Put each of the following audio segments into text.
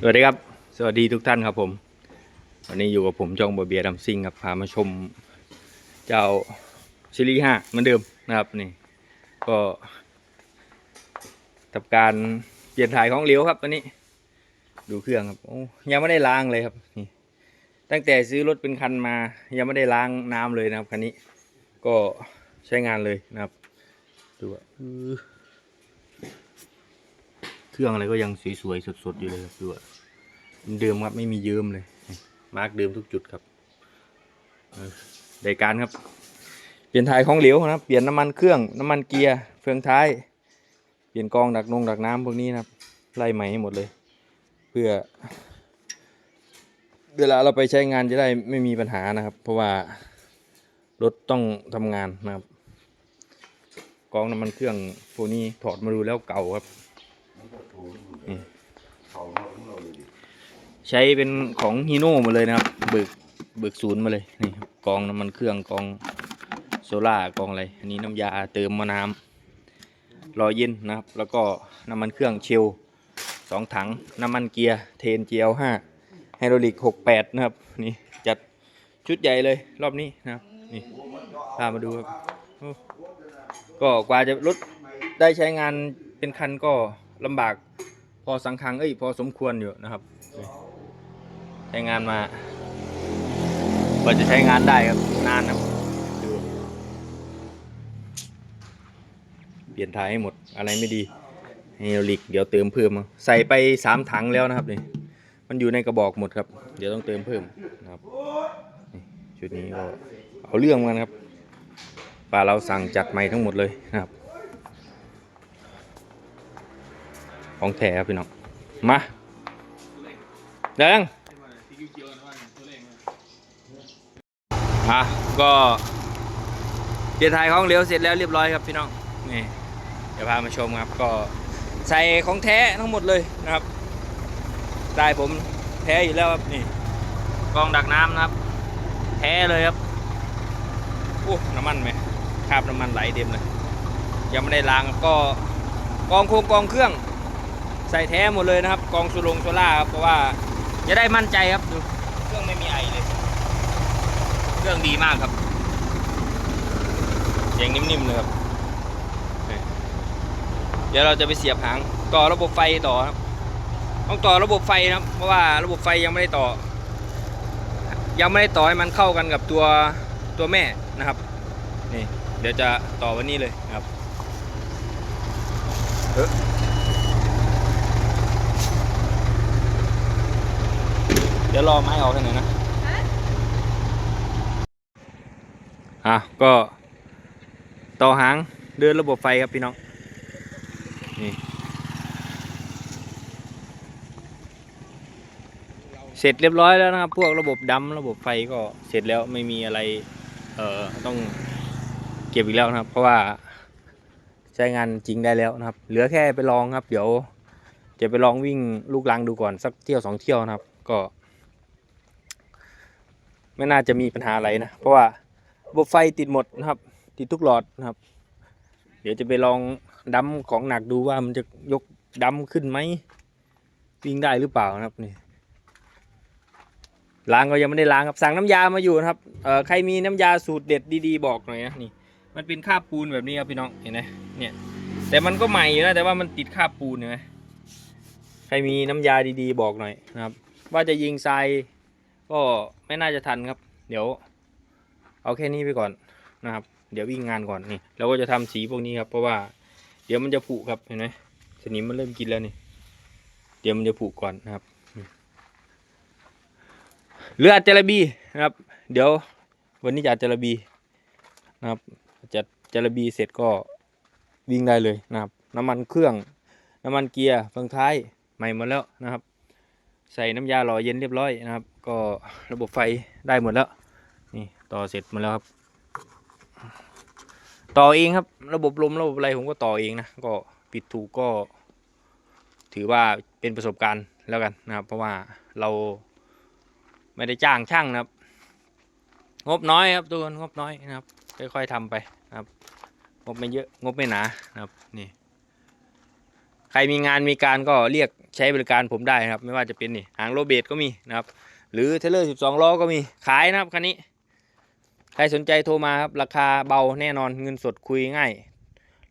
สวัสดีครับ สวัสดีทุกท่านครับผม วันนี้อยู่กับผมจองบอเบียร์ดัมซิงครับ พามาชม เจ้าซิลี่ห้าเหมือนเดิมนะครับนี่ ก็ทำการเปลี่ยนถ่ายของเหลวครับวันนี้ ดูเครื่องครับโอ้ยังไม่ได้ล้างเลยครับนี่ตั้งแต่ซื้อรถเป็นคันมา ยังไม่ได้ล้างน้ำเลยนะครับคันนี้ ก็ใช้งานเลยนะครับดูว่า เครื่องอะไรก็ยังสวยๆสดๆอยู่เลยครับดูว่าเดิมครับไม่มีเยิ้มเลย มาร์กเดิมทุกจุดครับเออได้การครับ เปลี่ยนถ่ายของเหลวนะครับเปลี่ยนน้ำมันเครื่องน้ำมันเกียร์เฟืองท้าย เปลี่ยนกองดักนงดักน้ำพวกนี้นะครับไล่ใหม่ให้หมดเลย เพื่อเวลาเราไปใช้งานจะได้ไม่มีปัญหานะครับ เพราะว่ารถต้องทำงานนะครับ กองน้ำมันเครื่องพวกนี้ถอดมาดูแล้วเก่าครับ ใช้เป็นของฮีโน่หมดเลยนะครับเบิกเบิกศูนย์มาเลยนี่ครับกองน้ำมันเครื่องกองโซล่ากองอะไรอันนี้น้ำยาเติมมะน้ำรอเย็นนะครับ แล้วก็น้ำมันเครื่องเชลสองถังน้ำมันเกียร์เทนเจลห้าไฮดรอลิกหกแปดนะครับนี่จัดชุดใหญ่เลยรอบนี้นะครับนี่พามาดูครับโอ้ก็กว่าจะรถได้ใช้งานเป็นคันก็ ลำบากพอสังคังเอ้ยพอสมควรอยู่นะครับใช้งานมากว่าจะใช้งานได้ครับนานครับดูเปลี่ยนท้ายให้หมดอะไรไม่ดีเฮลิกเดี๋ยวเติมเพิ่มเอาใส่ไปสามถังแล้วนะครับนี่มันอยู่ในกระบอกหมดครับ เดี๋ยวต้องเติมเพิ่มนะครับชุดนี้ก็เอาเรื่องเหมือนกันครับปลาเราสั่งจัดใหม่ทั้งหมดเลยนะครับ ของแท้ครับพี่น้อง มาเดิงอะก็เดียวถ่ายของเหลวเสร็จแล้วเรียบร้อยครับพี่น้อง นี่ เดี๋ยวพามาชมครับ ก็ใส่ของแท้ทั้งหมดเลยนะครับได้ผมแท้อยู่แล้วครับนี่กองดักน้ำนะครับ แท้เลยครับโอ้น้ำมันไหมคราบน้ำมันไหลเต็มเลยยังไม่ได้ล้างก็กองโครงกองเครื่อง ใส่แท้หมดเลยนะครับ กองสุลงโซล่าครับเพราะว่าจะได้มั่นใจครับดูเครื่องไม่มีไอเลย เครื่องดีมากครับเสียงนิ่มๆเลยครับเดี๋ยวเราจะไปเสียบหางต่อระบบไฟต่อครับต้องต่อระบบไฟนะครับ เพราะว่าระบบไฟยังไม่ได้ต่อ ยังไม่ได้ต่อให้มันเข้ากันกับตัวตัวแม่นะครับนี่เดี๋ยวจะต่อวันนี้เลยนะครับเออ ดี๋ยวรอไม้ออกให้หน่อยนะอะก็ต่อหางเดินระบบไฟครับพี่น้องนี่เสร็จเรียบร้อยแล้วนะครับ พวกระบบดำระบบไฟก็เสร็จแล้วไม่มีอะไรเอ่อต้องเก็บอีกแล้วนะครับ เพราะว่าใช้งานจริงได้แล้วนะครับ เหลือแค่ไปลองครับ เดี๋ยว จะไปลองวิ่งลูกลังดูก่อนสักเที่ยวสองเที่ยวนะครับ ก็ ไม่น่าจะมีปัญหาอะไรนะ เพราะว่าระบบไฟติดหมดนะครับ ติดทุกหลอดนะครับ เดี๋ยวจะไปลองดัมของหนักดูว่ามันจะยกดัมขึ้นไหมวิ่งได้หรือเปล่านะครับนี่ล้างก็ยังไม่ได้ล้างครับสั่งน้ำยามาอยู่นะครับเอ่อใครมีน้ำยาสูตรเด็ดดีๆ บอกหน่อยนะนี่ มันเป็นคาบปูนแบบนี้ครับพี่น้องเห็นไหมเนี่ย แต่มันก็ใหม่อยู่นะแต่ว่ามันติดคาบปูนเห็นไหมใครมีน้ำยาดีๆ บอกหน่อยนะครับ ว่าจะยิงทราย ก็ไม่น่าจะทันครับ เดี๋ยว เอาแค่นี้ไปก่อนนะครับ เดี๋ยววิ่งงานก่อนนี่เราก็จะทำสีพวกนี้ครับ เพราะว่าเดี๋ยวมันจะผุครับเห็นไหมสนิมมันเริ่มกินแล้วนี่ เดี๋ยวมันจะผุก่อนนะครับเรืออัจจระบีนะครับ เดี๋ยววันนี้จะอัจจระบีนะครับจะจระบีเสร็จก็วิ่งได้เลยนะครับ น้ำมันเครื่อง น้ำมันเกียร์เฟืองท้ายใหม่หมดแล้วนะครับ ใส่น้ำยาหล่อเย็นเรียบร้อยนะครับ ก็ระบบไฟได้หมดแล้ว นี่ต่อเสร็จหมดแล้วครับ ต่อเองครับ ระบบลมระบบอะไรผมก็ต่อเองนะก็ปิดถูกก็ถือว่าเป็นประสบการณ์แล้วกันนะครับ เพราะว่าเราไม่ได้จ้างช่างนะครับ งบน้อยครับทุกคนงบน้อยนะครับค่อยๆทำไปนะครับ งบไม่เยอะงบไม่หนานะครับนี่ ขรมีงานมีการก็เรียกใช้บริการผมได้นะครับ ไม่ว่าจะเป็นนี่หางโรเบตก็มีนะครับหรือเทเลอร์12ล้อก็มีขายนะครับคันนี้ ใครสนใจโทรมาครับราคาเบาแน่นอนเงินสดคุยง่าย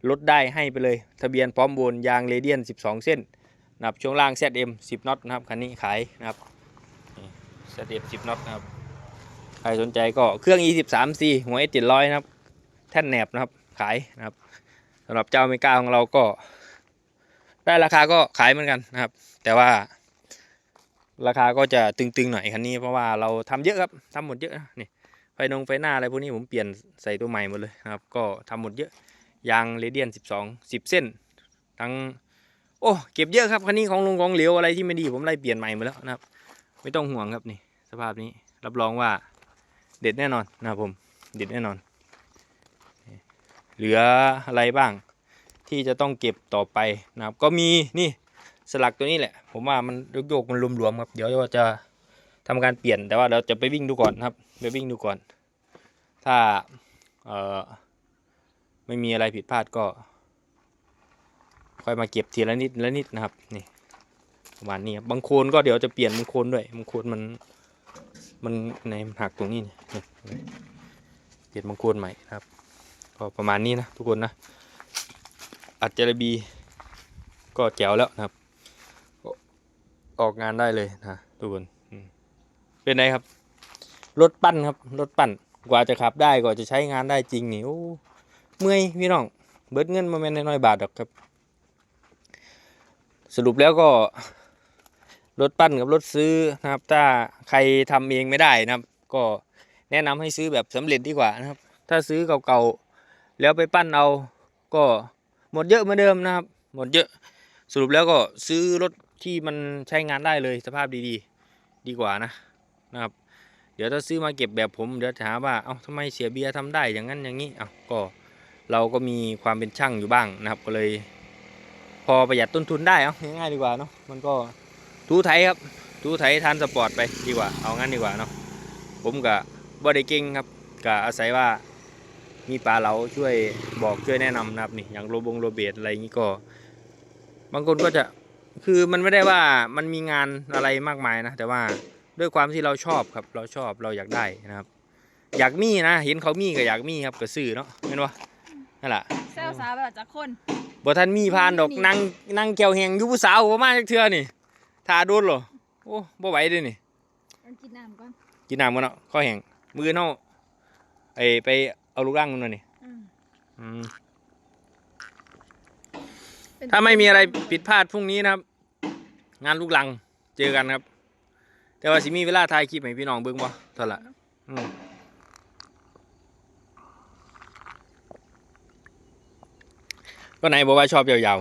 ลดได้ให้ไปเลย ทะเบียนพร้อมบนยางเรเดียน 12 เส้นนะครับช่วงล่าง ZM 10น็อตนะครับคันนี้ขายนะครับ ZM 10น็อตนะครับใครสนใจก็เครื่อง E13C หัว S 700 นะครับ แท่นแหนบนะครับขายนะครับสำหรับเจ้าเมกาของเราก็ ได้ราคาก็ขายเหมือนกันนะครับ แต่ว่า ราคาก็จะตึงๆหน่อยคันนี้เพราะว่าเราทำเยอะครับทำหมดเยอะนะนี่ไฟนงไฟหน้าอะไรพวกนี้ผมเปลี่ยนใส่ตัวใหม่หมดเลยนะครับ ก็ทำหมดเยอะยางเรเดียน 12 10 เส้น ทั้ง โอ้ เก็บเยอะครับคันนี้ของลงของเหลวอะไรที่ไม่ดีผมไล่เปลี่ยนใหม่หมดแล้วนะครับ ไม่ต้องห่วงครับนี่ สภาพนี้รับรองว่าเด็ดแน่นอนนะครับผม เด็ดแน่นอน เหลืออะไรบ้าง ที่จะต้องเก็บต่อไปนะครับ ก็มีนี่สลักตัวนี้แหละ ผมว่ามันโยกมันรวมๆครับ เดี๋ยวเราจะทำการเปลี่ยนแต่ว่าเราจะไปวิ่งดูก่อนนะครับ ไปวิ่งดูก่อน ถ้าเอ่อไม่มีอะไรผิดพลาดก็ ค่อยมาเก็บทีละนิดละนิดนะครับนี่ประมาณนี้ครับบางโคนก็เดี๋ยวจะเปลี่ยนบางโคนด้วยบางโคนมันมันในมันหักตรงนี้เนี่ยเปลี่ยนบางโคนใหม่นะครับ ก็ประมาณนี้นะทุกคนนะ อัดเจลบี ก็แจ๋วแล้วนะครับก็ออกงานได้เลยนะทุกคนเป็นไงครับ รถปั้นครับ รถปั้น กว่าจะขับได้กว่าจะใช้งานได้จริงนี่โอ้เมื่อยพี่น้อง เบิดเงินมาแม่นน้อยบาทดอกครับ สรุปแล้วก็รถปั้นกับรถซื้อนะครับ ถ้าใครทำเองไม่ได้นะครับ ก็แนะนำให้ซื้อแบบสำเร็จดีกว่านะครับ ถ้าซื้อเก่าๆแล้วไปปั้นเอาก็ หมดเยอะเหมือนเดิมนะครับ หมดเยอะสรุปแล้วก็ซื้อรถที่มันใช้งานได้เลยสภาพดีๆ ดีกว่านะนะครับ เดี๋ยวถ้าซื้อมาเก็บแบบผมเดี๋ยวจะหาว่าเอ้าทำไมเสียเบียร์ทำได้อย่างนั้นอย่างนี้เอ้าก็เราก็มีความเป็นช่างอยู่บ้างนะครับ ก็เลย พอประหยัดต้นทุนได้เอ้าง่ายๆดีกว่าเนาะมันก็ทูไถครับทูไถทานสปอร์ตไปดีกว่าเอางั้นดีกว่าเนาะผมกับบ่ได้เก่งครับก็อาศัยว่า มีปลาเหลาช่วยบอกช่วยแนะนำนะครับนี่อย่างโรบงโรเบตอะไรอย่างนี้ก็ บางคนก็จะคือมันไม่ได้ว่ามันมีงานอะไรมากมายนะ แต่ว่าด้วยความที่เราชอบครับ เราชอบเราอยากได้นะครับ อยากมีนะเห็นเขามีก็อยากมีครับก็ซื้อเนาะเห็นปะนั่นแหละเซลสาวแบบจากคนบ่ทันมีพานดอกนั่งนั่งแก้วแหงอยู่ผู้สาวก็มาจักเทื่อนี่ทาโดนเหรอโอ้บ่ไหวเด้นี่มันกินน้ำก่อนกินน้ำกันเนาะข้อแห้งมือเนาะไอไป เอาลูกร่างมันมานี่อืมอืมเป็นถ้าไม่มีอะไรผิดพลาดพรุ่งนี้นะครับ งานลูกลังเจอกันครับ แต่ว่าสิมีเวลาถ่ายคลิปให้พี่น้องเบิ่งบ่เท่าไหร่อืมก็ไหนบอกว่าชอบยาว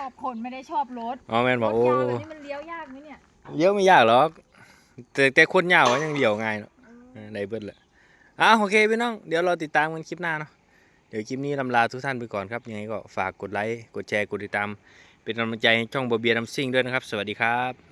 ชอบคนไม่ได้ชอบรถๆ อ๋อแม่นบอกรโอ้ถยาวแบบนี้มันเลี้ยวยากไหมเนี่ย เยอะไม่ยากหรอก แต่แต่คนยาวอะยังเดี่ยวง่ายเนาะเออ เออได้เบิดเลย อะโอเคพี่น้อง เดี๋ยวเราติดตามกันคลิปหน้าเนาะ เดี๋ยวคลิปนี้ลำลาทุกท่านไปก่อนครับ ยังไงก็ฝากกดไลค์ กดแชร์ กดติดตาม เป็นกำลังใจให้ช่องบอเบียร์ดัมซิ่งด้วยนะครับ สวัสดีครับ